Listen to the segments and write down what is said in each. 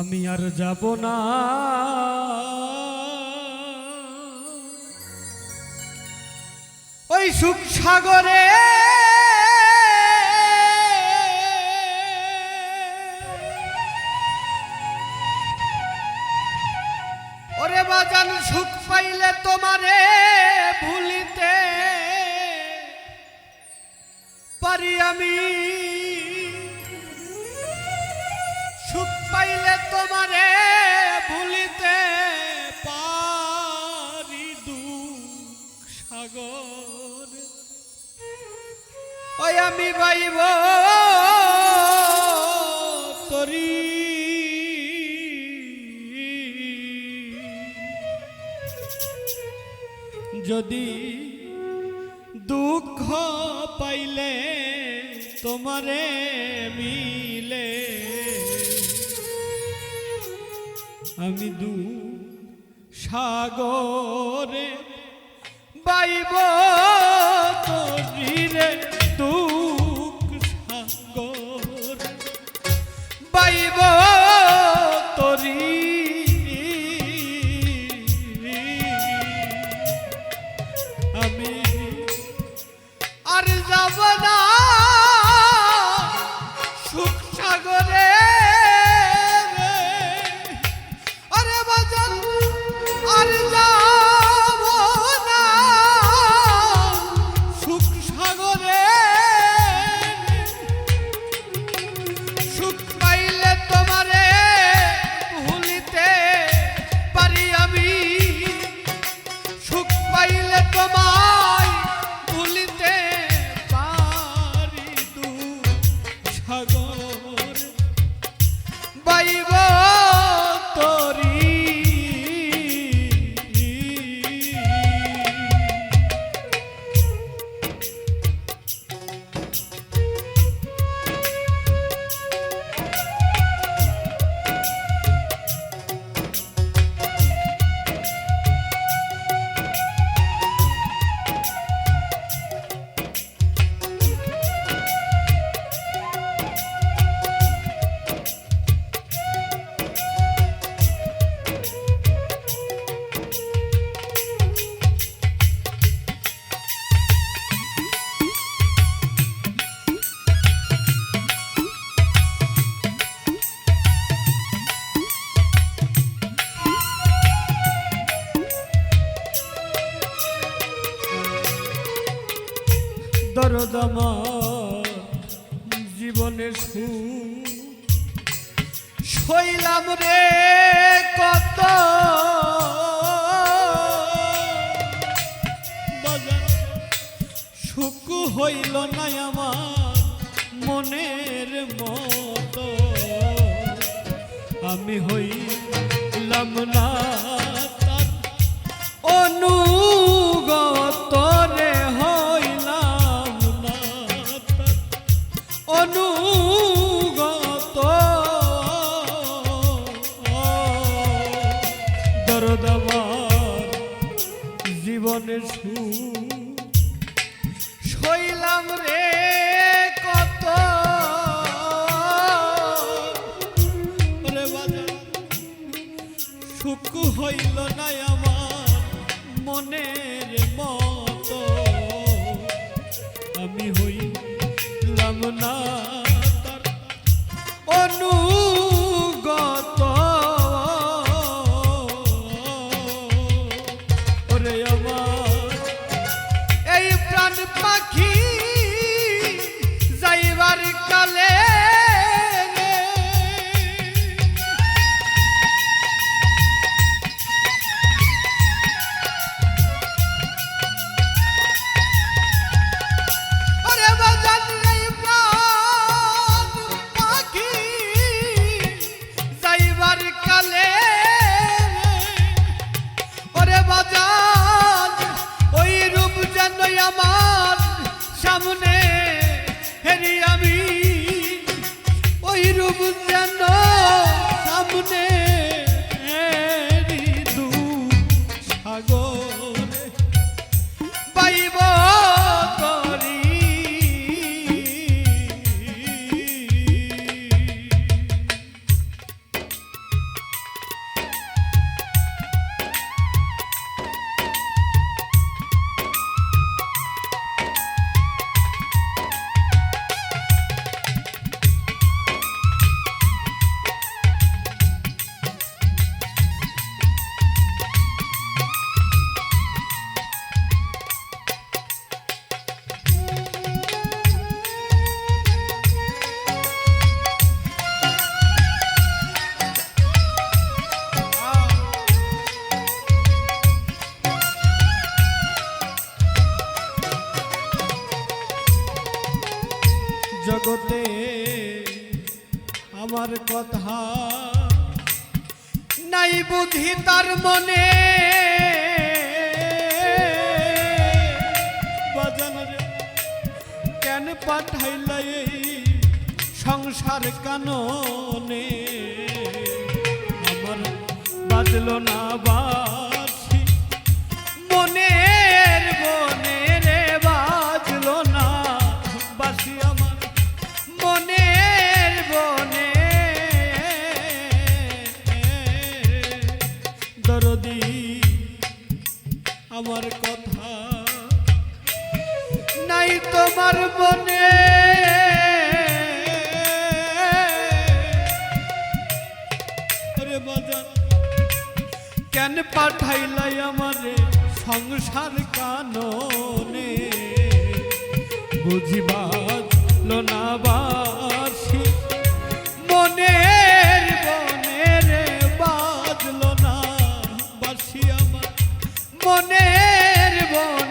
আমি আর যাব না। ওই সুখ সাগরে ওরে বাজান, সুখ পাইলে তোমারে ভুলিতে পারি আমি। সুখ পাইলে তোমারে ভুলিতে পারি দুঃখ সাগর। ওই আমি বাইব তরি। যদি দুঃখ পাইলে তোমারে মিলে আমি দু সাগরে বাইব তরিরে দরদমা জীবনের সুখ। শৈলাম রে কত। সুখ হইল না আমার মনের মতো। আমি হইলাম না কালে আমার কথা। নাই বুদ্ধি তার মনে। কেন পাঠাইলা এই সংসার কাননে? আমার বাজলো না বাসি মনের বনে। কেন পাঠাইলাই আমারে সংসার কাননে। বুঝিবার লোনাবাসী মনে মনের বনের বাজলো না বাসি আমার। মনের বনে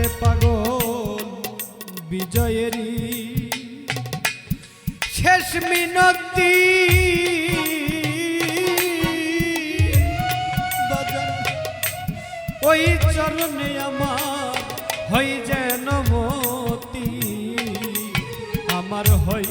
ওরে পাগল বিজয়েরই। শেষ মিনতি। ওই চরণে আমার হই যেন মতি। আমার হই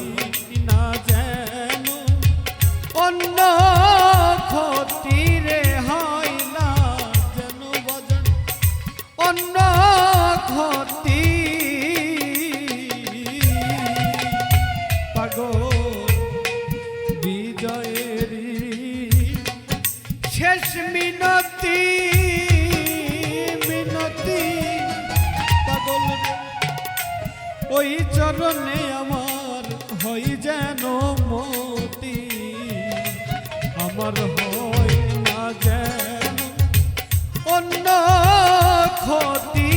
আমার হয় না যেন অন্য ক্ষতি